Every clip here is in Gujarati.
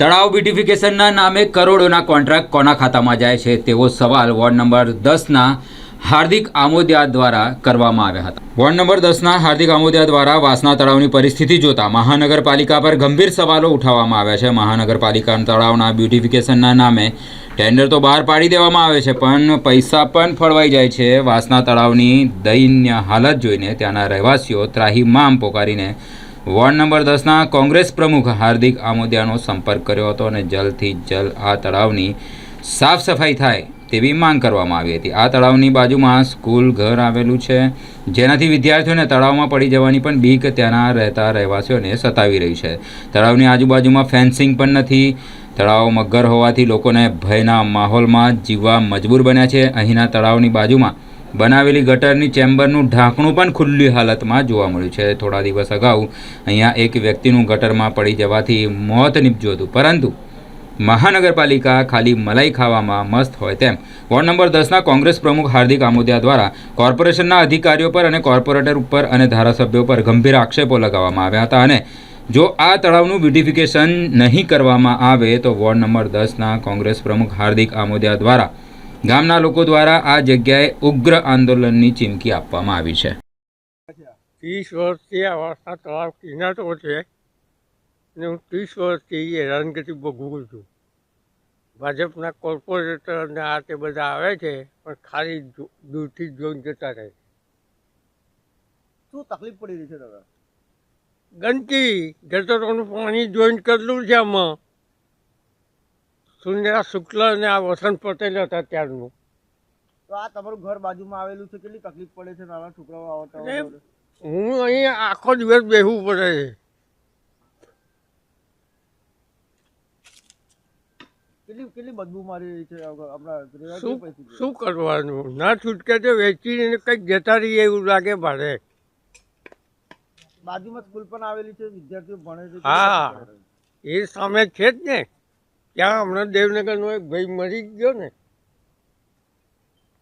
તળાવ બ્યુટિફિકેશનના નામે કરોડોના કોન્ટ્રાક્ટ કોના ખાતામાં જાય છે તેવો સવાલ વોર્ડ નંબર દસના હાર્દિક આમોદિયા દ્વારા કરવામાં આવ્યા હતા. વોર્ડ નંબર દસના હાર્દિક આમોદિયા દ્વારા વાસના તળાવની પરિસ્થિતિ જોતા મહાનગરપાલિકા પર ગંભીર સવાલો ઉઠાવવામાં આવ્યા છે. મહાનગરપાલિકા તળાવના બ્યુટિફિકેશનના નામે ટેન્ડર તો બહાર પાડી દેવામાં આવે છે, પણ પૈસા પણ ફળવાઈ જાય છે. વાસના તળાવની દયનીય હાલત જોઈને ત્યાંના રહેવાસીઓ ત્રાહીમામ પોકારીને વોર્ડ નંબર દસના કોંગ્રેસ પ્રમુખ હાર્દિક આમોદિયાનો સંપર્ક કર્યો હતો અને જલથી જલ આ તળાવની સાફ સફાઈ થાય તેવી માંગ કરવામાં આવી હતી. આ તળાવની બાજુમાં સ્કૂલ ઘર આવેલું છે. જેનાથી વિદ્યાર્થીઓને તળાવમાં પડી જવાની પણ બીક ત્યાંના રહેતા રહેવાસીઓને સતાવી રહી છે. તળાવની આજુબાજુમાં ફેન્સિંગ પણ નથી. તળાવ મગર હોવાથી લોકોને ભયના માહોલમાં જીવવા મજબૂર બન્યા છે. અહીંના તળાવની બાજુમાં બનાવેલી ગટરની ચેમ્બરનું ઢાંકણું પણ ખુલ્લી હાલતમાં જોવા મળ્યું છે. થોડા દિવસ અગાઉ અહીંયા એક વ્યક્તિનું ગટરમાં પડી જવાથી મોત નીપજ્યું હતું. પરંતુ મહાનગરપાલિકા ખાલી મલાઈ ખાવામાં મસ્ત હોય તેમ. વોર્ડ નંબર દસના કોંગ્રેસ પ્રમુખ હાર્દિક આમોદિયા દ્વારા કોર્પોરેશનના અધિકારીઓ પર અને કોર્પોરેટર ઉપર અને ધારાસભ્યો પર ગંભીર આક્ષેપો લગાવવામાં આવ્યા હતા. અને જો આ તળાવનું બ્યુટિફિકેશન નહીં કરવામાં આવે તો વોર્ડ નંબર દસના કોંગ્રેસ પ્રમુખ હાર્દિક આમોદિયા દ્વારા ગામના લોકો દ્વારા આ જગ્યાએ ઉગ્ર આંદોલનની ચીમકી આપવામાં આવી છે. ત્રીસ વર્ષથી આ વાસના તળાવ કિનારો છે અને હું ત્રીસ વર્ષથી હેરાનગતિ ભોગવું છું. ભાજપના કોર્પોરેટર ને આ તે બધા આવે છે પણ ખાલી દૂરથી જ જોઈને જતા રહે શું તકલીફ પડી રહી છે દાદા? ગંદકી ગટરોનું પાણી જોઈન કરેલું છે આમાં. સુંદરા શુક્લ અને આ વસંત પટેલ હતા ત્યારનું. તો આ તમારું ઘર બાજુમાં આવેલું છે કેટલી તકલીફ પડે છે નાના છોકરાઓ આવતા હું અહીં આખો દિવસ બેસવું પડે છે. કેટલી કેટલી બદબુ મારી રહી છે આપણા શું શું કરવાનું? ના છૂટકે તો વેચીને કંઈક જતા રહીએ એવું લાગે ભાડે બાજુમાં સ્કૂલ પણ આવેલી છે વિદ્યાર્થીઓ ભણે છે હા. એ સામે છે જ ને. ત્યાં હમણાં દેવનગરનો એક ભાઈ મરી ગયો ને.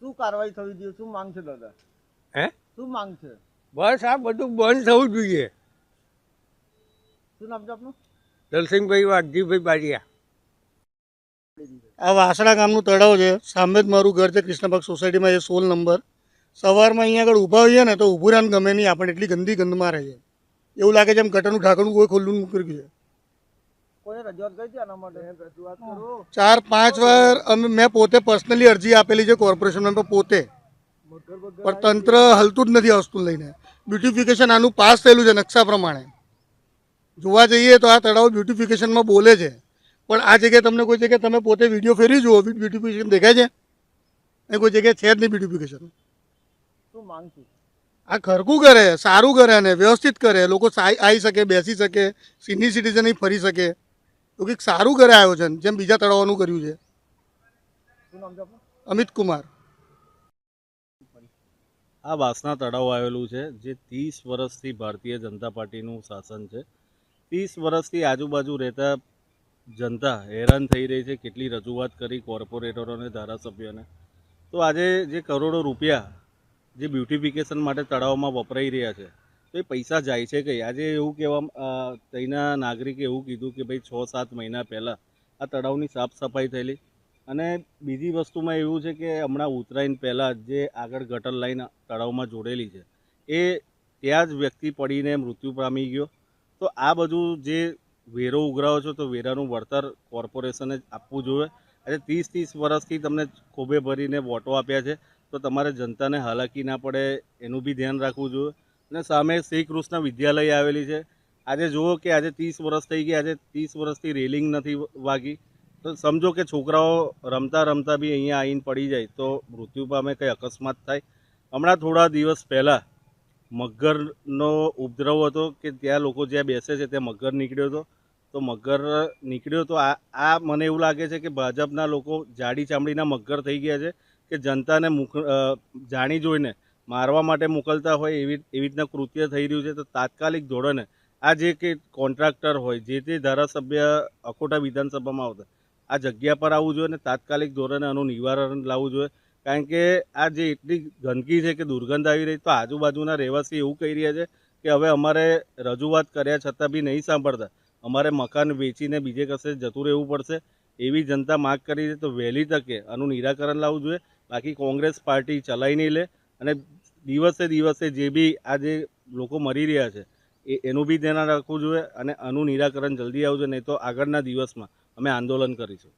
શું કાર્યવાહી થવી જોઈએ? શું માંગ છે દાદા? હે? શું માંગ છે? બસ આ બધું બંધ થવું જોઈએ. શું નામ છે આપનું? દલસિંહભાઈ વાઘજીભાઈ બારિયા. આ વાસણા ગામનું તળાવ છે. સામે જ મારું ઘર છે કૃષ્ણબાગ સોસાયટીમાં એ સોળ નંબર. સવારમાં અહીંયા આગળ ઊભા હોઈએ ને તો ઊભું રહેવાનું ગમે નહીં આપણે એટલી ગંદી ગંધ મારે છે. એવું લાગે છે એમ ગટરનું ઢાંકણું કોઈ ખુલ્લું મૂકી કરી છે આના માટે રજૂઆત કરો ચાર પાંચ વાર અમે મેં પોતે પર્સનલી અરજી આપેલી છે કોર્પોરેશનમાં પણ પોતે. પણ તંત્ર હલતું જ નથી આ વસ્તુ લઈને. બ્યુટિફિકેશન આનું પાસ થયેલું છે નકશા પ્રમાણે. જોવા જઈએ તો આ તળાવ બ્યુટિફિકેશનમાં બોલે છે. પણ આ જગ્યાએ તમને કોઈ જગ્યાએ તમે પોતે વીડિયો ફેરી જુઓ બ્યુટિફિકેશન દેખાય છે? એ કોઈ જગ્યાએ છે જ નહીં બ્યુટિફિકેશન આ ખરખું કરે સારું કરે અને વ્યવસ્થિત કરે. લોકો આવી શકે બેસી શકે સિનિયર સિટીઝન ફરી શકે. તો કંઈક સારું કરે આયોજન જેમ બીજા તળાવોનું કર્યું છે. અમિત કુમાર. આ વાસના તળાવ આવેલું છે જે ત્રીસ વર્ષથી ભારતીય જનતા પાર્ટીનું શાસન છે. ત્રીસ વર્ષથી આજુબાજુ રહેતા જનતા હેરાન થઈ રહી છે કેટલી રજૂઆત કરી કોર્પોરેટરોને ધારાસભ્યોને. તો આજે જે કરોડો રૂપિયા જે બ્યુટિફિકેશન માટે તળાવમાં વપરાઈ રહ્યા છે તો એ પૈસા જાય છે કે આજે એવું કહેવા ત્યાંના નાગરિકે એવું કીધું કે ભાઈ છ સાત મહિના પહેલાં આ તળાવની સાફ સફાઈ થયેલી. અને બીજી વસ્તુમાં એવું છે કે હમણાં ઉત્તરાયણ પહેલાં જે આગળ ગટર લાઈન તળાવમાં જોડેલી છે, એ ત્યાં જ વ્યક્તિ પડીને મૃત્યુ પામી ગયો. તો આ બધું જે વેરો ઉઘરાવો છો તો વેરાનું વળતર કોર્પોરેશને જ આપવું જોઈએ. આજે ત્રીસ ત્રીસ વર્ષથી તમને ખોબે ભરીને વોટો આપ્યા છે. તો તમારે જનતાને હાલાકી ના પડે એનું બી ધ્યાન રાખવું જોઈએ. અને સામે શ્રી કૃષ્ણ વિદ્યાલય આવેલી છે. આજે જુઓ કે આજે ત્રીસ વર્ષ થઈ ગયા, આજે ત્રીસ વર્ષથી રેલિંગ નથી વાગી. તો સમજો કે છોકરાઓ રમતા રમતા બી અહીંયા આવીને પડી જાય, તો મૃત્યુ પામે કંઈ અકસ્માત થાય. હમણાં થોડા દિવસ પહેલાં મગરનો ઉપદ્રવ હતો કે ત્યાં લોકો જ્યાં બેસે છે ત્યાં મગર નીકળ્યો હતો. તો મગર નીકળ્યો તો આ આ મને એવું લાગે છે કે ભાજપના લોકો જાડી ચામડીના મગર થઈ ગયા છે કે જનતાને મુખ જાણી જોઈને મારવા માટે મોકલતા હોય એવી એવી રીતના કૃત્ય થઈ રહ્યું છે, તો તાત્કાલિક ધોરણે આ જે કે કોન્ટ્રાક્ટર હોય, જે તે ધારાસભ્ય અકોટા વિધાનસભામાં આવતા, આ જગ્યા પર આવવું જોઈએ અને તાત્કાલિક ધોરણે આનું નિવારણ લાવવું જોઈએ. કારણ કે આ જે એટલી ગંદકી છે કે દુર્ગંધ આવી રહી, તો આજુબાજુના રહેવાસી એવું કહી રહ્યા છે કે હવે અમારે રજૂઆત કર્યા છતાં બી નહીં સાંભળતા. અમારે મકાન વેચીને બીજે કશે જતું રહેવું પડશે, એવી જનતા માગ કરી છે, તો વહેલી તકે આનું નિરાકરણ લાવવું જોઈએ. બાકી કોંગ્રેસ પાર્ટી ચલાવી નહીં લે અને દિવસે દિવસે જે બી આ જે લોકો મરી રહ્યા છે, એ એનું બી ધ્યાન રાખવું જોઈએ અને આનું નિરાકરણ જલ્દી આવજો, નહીં તો આગળના દિવસમાં અમે આંદોલન કરીશું.